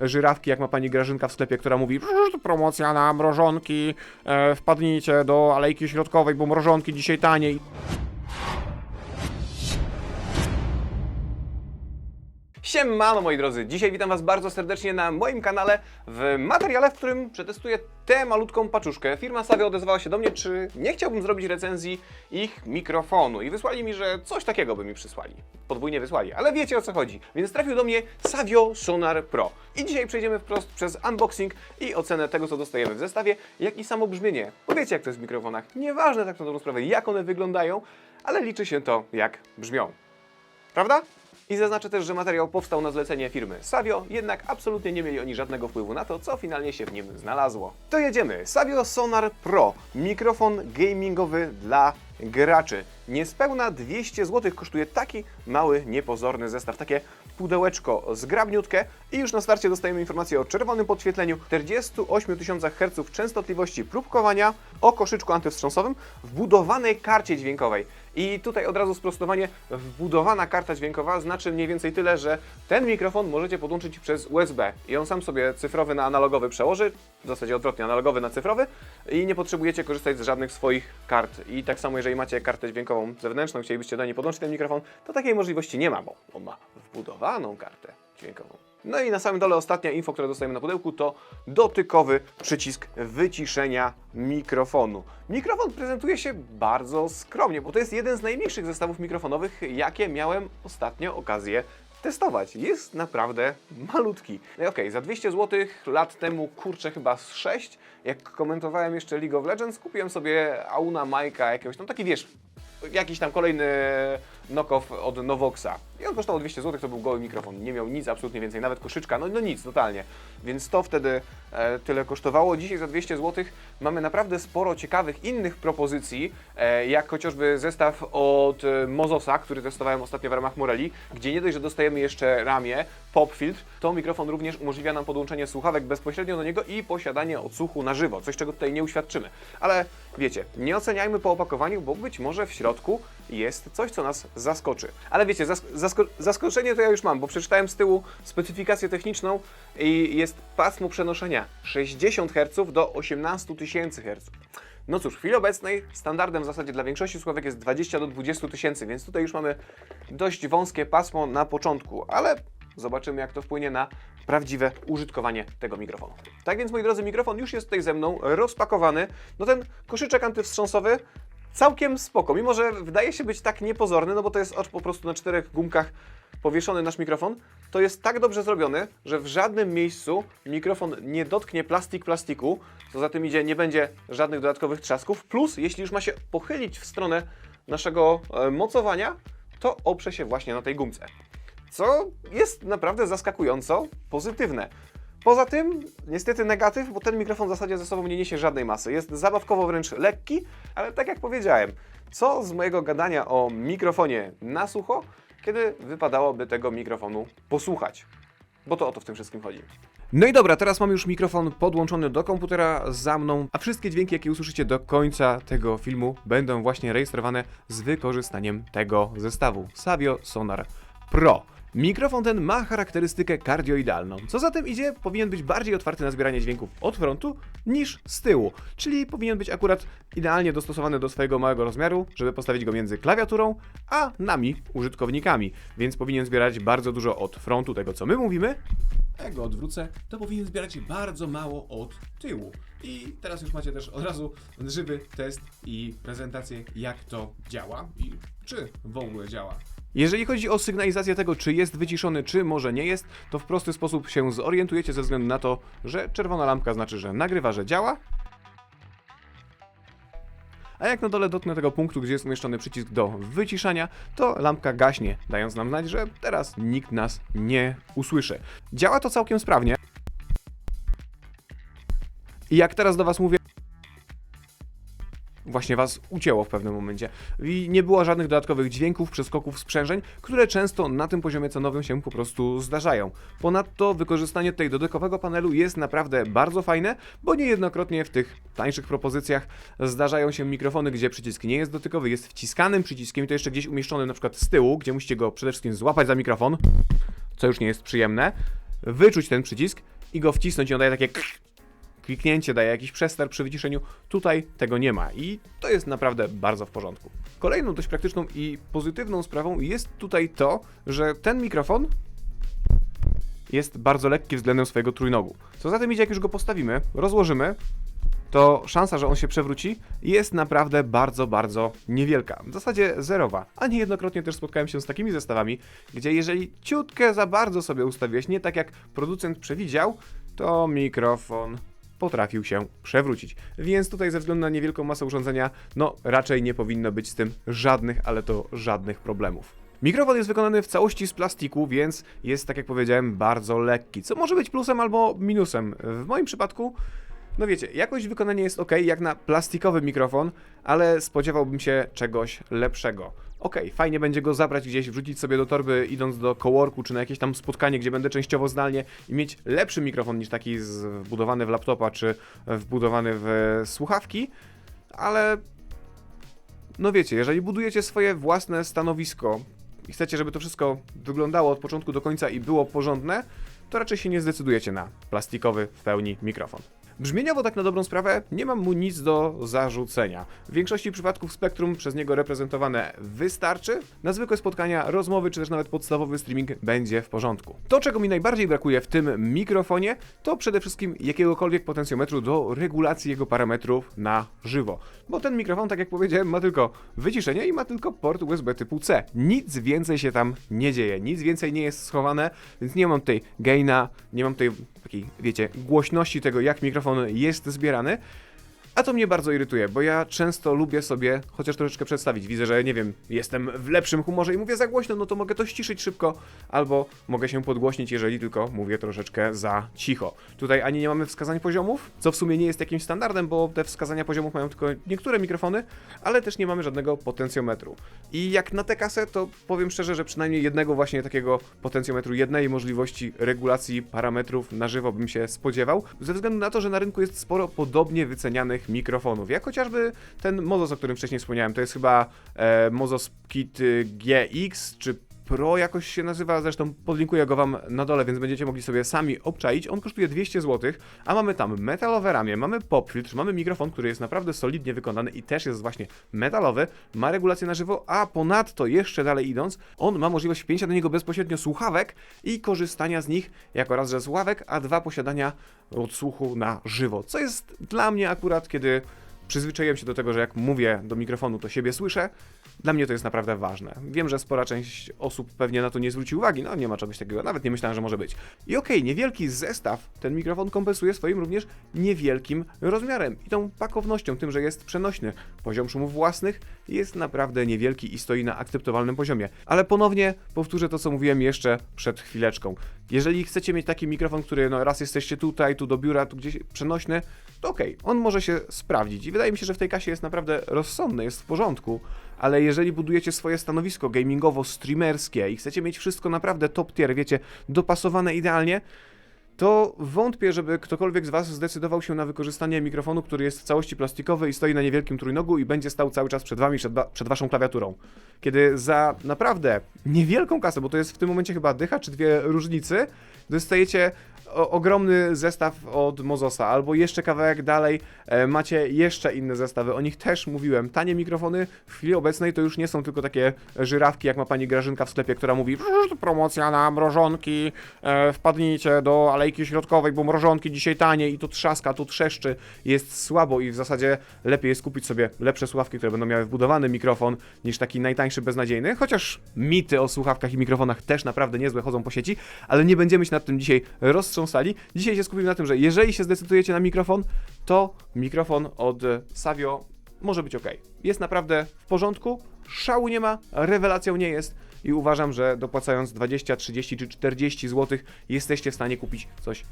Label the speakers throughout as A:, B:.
A: żyrawki, jak ma pani Grażynka w sklepie, która mówi "Przecież to promocja na mrożonki, e, wpadnijcie do Alejki Środkowej, bo mrożonki dzisiaj taniej. Siemano moi drodzy, dzisiaj witam was bardzo serdecznie na moim kanale w materiale, w którym przetestuję tę malutką paczuszkę. Firma Savio odezwała się do mnie, czy nie chciałbym zrobić recenzji ich mikrofonu i wysłali mi, że coś takiego by mi przysłali. Podwójnie wysłali, ale wiecie o co chodzi. Więc trafił do mnie Savio Sonar Pro. I dzisiaj przejdziemy wprost przez unboxing i ocenę tego, co dostajemy w zestawie, jak i samo brzmienie. Bo jak to jest w mikrofonach. Nieważne tak na dobrą sprawę, jak one wyglądają, ale liczy się to, jak brzmią. Prawda? I zaznaczę też, że materiał powstał na zlecenie firmy Savio, jednak absolutnie nie mieli oni żadnego wpływu na to, co finalnie się w nim znalazło. To jedziemy. Savio Sonar Pro. Mikrofon gamingowy dla graczy. Niespełna 200 zł kosztuje taki mały, niepozorny zestaw. Takie pudełeczko zgrabniutkie i już na starcie dostajemy informację o czerwonym podświetleniu, 48 tysiącach Hz częstotliwości próbkowania, o koszyczku antywstrząsowym, wbudowanej karcie dźwiękowej. I tutaj od razu sprostowanie, wbudowana karta dźwiękowa znaczy mniej więcej tyle, że ten mikrofon możecie podłączyć przez USB i on sam sobie cyfrowy na analogowy przełoży, w zasadzie odwrotnie, analogowy na cyfrowy i nie potrzebujecie korzystać z żadnych swoich kart. I tak samo jeżeli macie kartę dźwiękową zewnętrzną, chcielibyście do niej podłączyć ten mikrofon, to takiej możliwości nie ma, bo on ma wbudowaną kartę dźwiękową. No i na samym dole ostatnia info, które dostajemy na pudełku, to dotykowy przycisk wyciszenia mikrofonu. Mikrofon prezentuje się bardzo skromnie, bo to jest jeden z najmniejszych zestawów mikrofonowych, jakie miałem ostatnio okazję testować. Jest naprawdę malutki. No okej, za 200 zł lat temu, kurczę, chyba z 6, jak komentowałem jeszcze League of Legends, kupiłem sobie Auna Majka jakiegoś, tam taki wiesz, jakiś tam kolejny knockoff od Novoxa. I on kosztował 200 zł, to był goły mikrofon. Nie miał nic absolutnie więcej, nawet koszyczka, no, no nic, totalnie. Więc to wtedy e, tyle kosztowało. Dzisiaj za 200 zł mamy naprawdę sporo ciekawych innych propozycji, e, jak chociażby zestaw od e, Mozosa, który testowałem ostatnio w ramach Moreli, gdzie nie dość, że dostajemy jeszcze ramię, pop filtr, to mikrofon również umożliwia nam podłączenie słuchawek bezpośrednio do niego i posiadanie odsłuchu na żywo, coś czego tutaj nie uświadczymy. Ale wiecie, nie oceniajmy po opakowaniu, bo być może w środku jest coś, co nas zaskoczy. Ale wiecie, zask zasko zaskoczenie to ja już mam, bo przeczytałem z tyłu specyfikację techniczną i jest pasmo przenoszenia 60 Hz do 18 tysięcy Hz. No cóż, w chwili obecnej standardem w zasadzie dla większości słuchawek jest 20 do 20 tysięcy, więc tutaj już mamy dość wąskie pasmo na początku, ale zobaczymy jak to wpłynie na prawdziwe użytkowanie tego mikrofonu. Tak więc moi drodzy, mikrofon już jest tutaj ze mną rozpakowany. No ten koszyczek antywstrząsowy całkiem spoko, mimo że wydaje się być tak niepozorny, no bo to jest ocz po prostu na czterech gumkach powieszony nasz mikrofon, to jest tak dobrze zrobiony, że w żadnym miejscu mikrofon nie dotknie plastik plastiku, co za tym idzie, nie będzie żadnych dodatkowych trzasków, plus jeśli już ma się pochylić w stronę naszego e, mocowania, to oprze się właśnie na tej gumce. Co jest naprawdę zaskakująco pozytywne. Poza tym, niestety negatyw, bo ten mikrofon w zasadzie ze sobą nie niesie żadnej masy. Jest zabawkowo wręcz lekki, ale tak jak powiedziałem, co z mojego gadania o mikrofonie na sucho, kiedy wypadałoby tego mikrofonu posłuchać? Bo to o to w tym wszystkim chodzi. No i dobra, teraz mam już mikrofon podłączony do komputera za mną, a wszystkie dźwięki, jakie usłyszycie do końca tego filmu, będą właśnie rejestrowane z wykorzystaniem tego zestawu Savio Sonar Pro. Mikrofon ten ma charakterystykę kardioidalną, co za tym idzie, powinien być bardziej otwarty na zbieranie dźwięków od frontu niż z tyłu, czyli powinien być akurat idealnie dostosowany do swojego małego rozmiaru, żeby postawić go między klawiaturą a nami, użytkownikami, więc powinien zbierać bardzo dużo od frontu tego, co my mówimy, jak go odwrócę, to powinien zbierać bardzo mało od tyłu. I teraz już macie też od razu żywy test i prezentację, jak to działa i czy w ogóle działa. Jeżeli chodzi o sygnalizację tego, czy jest wyciszony, czy może nie jest, to w prosty sposób się zorientujecie ze względu na to, że czerwona lampka znaczy, że nagrywa, że działa, a jak na dole dotknę tego punktu, gdzie jest umieszczony przycisk do wyciszania, to lampka gaśnie, dając nam znać, że teraz nikt nas nie usłyszy. Działa to całkiem sprawnie. I jak teraz do Was mówię, właśnie Was ucięło w pewnym momencie. I nie było żadnych dodatkowych dźwięków, przeskoków, sprzężeń, które często na tym poziomie cenowym się po prostu zdarzają. Ponadto wykorzystanie tutaj dodekowego panelu jest naprawdę bardzo fajne, bo niejednokrotnie w tych tańszych propozycjach zdarzają się mikrofony, gdzie przycisk nie jest dotykowy, jest wciskanym przyciskiem i to jeszcze gdzieś umieszczony na przykład z tyłu, gdzie musicie go przede wszystkim złapać za mikrofon, co już nie jest przyjemne. wyczuć ten przycisk i go wcisnąć i on daje takie kliknięcie, daje jakiś przester przy wyciszeniu. Tutaj tego nie ma i to jest naprawdę bardzo w porządku. Kolejną dość praktyczną i pozytywną sprawą jest tutaj to, że ten mikrofon jest bardzo lekki względem swojego trójnogu. Co za tym idzie, jak już go postawimy, rozłożymy, to szansa, że on się przewróci, jest naprawdę bardzo, bardzo niewielka. W zasadzie zerowa. A niejednokrotnie też spotkałem się z takimi zestawami, gdzie jeżeli ciutkę za bardzo sobie ustawiłeś, nie tak jak producent przewidział, to mikrofon potrafił się przewrócić. Więc tutaj ze względu na niewielką masę urządzenia, no raczej nie powinno być z tym żadnych, ale to żadnych problemów. Mikrofon jest wykonany w całości z plastiku, więc jest, tak jak powiedziałem, bardzo lekki, co może być plusem albo minusem. W moim przypadku no wiecie, jakość wykonania jest ok, jak na plastikowy mikrofon, ale spodziewałbym się czegoś lepszego. Ok, fajnie będzie go zabrać gdzieś, wrzucić sobie do torby idąc do coworku, czy na jakieś tam spotkanie, gdzie będę częściowo zdalnie i mieć lepszy mikrofon niż taki wbudowany w laptopa, czy wbudowany w słuchawki, ale no wiecie, jeżeli budujecie swoje własne stanowisko i chcecie, żeby to wszystko wyglądało od początku do końca i było porządne, to raczej się nie zdecydujecie na plastikowy w pełni mikrofon. Brzmieniowo tak na dobrą sprawę nie mam mu nic do zarzucenia. W większości przypadków spektrum przez niego reprezentowane wystarczy. Na zwykłe spotkania, rozmowy czy też nawet podstawowy streaming będzie w porządku. To czego mi najbardziej brakuje w tym mikrofonie to przede wszystkim jakiegokolwiek potencjometru do regulacji jego parametrów na żywo. Bo ten mikrofon, tak jak powiedziałem, ma tylko wyciszenie i ma tylko port USB typu C. Nic więcej się tam nie dzieje, nic więcej nie jest schowane, więc nie mam tutaj gaina, nie mam tutaj takiej, wiecie, głośności tego, jak mikrofon jest zbierany. A to mnie bardzo irytuje, bo ja często lubię sobie chociaż troszeczkę przedstawić. Widzę, że nie wiem, jestem w lepszym humorze i mówię za głośno, no to mogę to ściszyć szybko, albo mogę się podgłośnić, jeżeli tylko mówię troszeczkę za cicho. Tutaj ani nie mamy wskazań poziomów, co w sumie nie jest jakimś standardem, bo te wskazania poziomów mają tylko niektóre mikrofony, ale też nie mamy żadnego potencjometru. I jak na tę kasę, to powiem szczerze, że przynajmniej jednego właśnie takiego potencjometru, jednej możliwości regulacji parametrów na żywo bym się spodziewał, ze względu na to, że na rynku jest sporo podobnie wycenianych mikrofonów, jak chociażby ten Mozos, o którym wcześniej wspomniałem, to jest chyba e, Mozos Kit y, GX, czy Pro jakoś się nazywa, zresztą podlinkuję go wam na dole, więc będziecie mogli sobie sami obczaić. On kosztuje 200 zł, a mamy tam metalowe ramię, mamy pop filtr, mamy mikrofon, który jest naprawdę solidnie wykonany i też jest właśnie metalowy, ma regulację na żywo, a ponadto jeszcze dalej idąc, on ma możliwość wpięcia do niego bezpośrednio słuchawek i korzystania z nich jako raz, że słuchawek, a dwa posiadania odsłuchu na żywo, co jest dla mnie akurat, kiedy przyzwyczaiłem się do tego, że jak mówię do mikrofonu, to siebie słyszę. Dla mnie to jest naprawdę ważne. Wiem, że spora część osób pewnie na to nie zwróci uwagi, no nie ma czegoś takiego, nawet nie myślałem, że może być. I okej, niewielki zestaw ten mikrofon kompensuje swoim również niewielkim rozmiarem i tą pakownością, tym, że jest przenośny. Poziom szumów własnych jest naprawdę niewielki i stoi na akceptowalnym poziomie. Ale ponownie powtórzę to, co mówiłem jeszcze przed chwileczką. Jeżeli chcecie mieć taki mikrofon, który no raz jesteście tutaj, tu do biura, tu gdzieś przenośny, to okej, on może się sprawdzić. I wydaje mi się, że w tej kasie jest naprawdę rozsądny, jest w porządku. Ale jeżeli budujecie swoje stanowisko gamingowo-streamerskie i chcecie mieć wszystko naprawdę top tier, wiecie, dopasowane idealnie, to wątpię, żeby ktokolwiek z Was zdecydował się na wykorzystanie mikrofonu, który jest w całości plastikowy i stoi na niewielkim trójnogu i będzie stał cały czas przed Wami, przed, przed Waszą klawiaturą. Kiedy za naprawdę niewielką kasę, bo to jest w tym momencie chyba dycha czy dwie różnicy, dostajecie ogromny zestaw od Mozosa, albo jeszcze kawałek dalej e, macie jeszcze inne zestawy. O nich też mówiłem. Tanie mikrofony w chwili obecnej to już nie są tylko takie żyrawki, jak ma pani Grażynka w sklepie, która mówi "Żż, promocja na mrożonki, e, wpadnijcie do alejki środkowej, bo mrożonki dzisiaj tanie i to trzaska, to trzeszczy, jest słabo i w zasadzie lepiej jest kupić sobie lepsze słuchawki, które będą miały wbudowany mikrofon, niż taki najtańszy, beznadziejny, chociaż mity o słuchawkach i mikrofonach też naprawdę niezłe chodzą po sieci, ale nie będziemy się nad tym dzisiaj roztrząsali. Dzisiaj się skupimy na tym, że jeżeli się zdecydujecie na mikrofon, to mikrofon od Savio może być ok. Jest naprawdę w porządku, szału nie ma, rewelacją nie jest i uważam, że dopłacając 20, 30 czy 40 zł jesteście w stanie kupić coś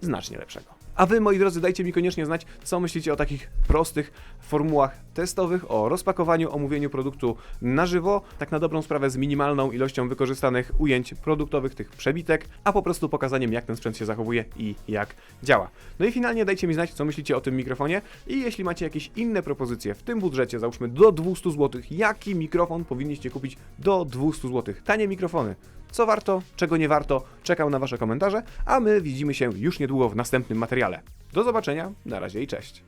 A: znacznie lepszego. A wy, moi drodzy, dajcie mi koniecznie znać, co myślicie o takich prostych formułach testowych, o rozpakowaniu, omówieniu produktu na żywo, tak na dobrą sprawę z minimalną ilością wykorzystanych ujęć produktowych, tych przebitek, a po prostu pokazaniem, jak ten sprzęt się zachowuje i jak działa. No i finalnie dajcie mi znać, co myślicie o tym mikrofonie i jeśli macie jakieś inne propozycje w tym budżecie, załóżmy do 200 zł, jaki mikrofon powinniście kupić do 200 zł. Tanie mikrofony co warto, czego nie warto. Czekam na Wasze komentarze, a my widzimy się już niedługo w następnym materiale. Do zobaczenia, na razie i cześć.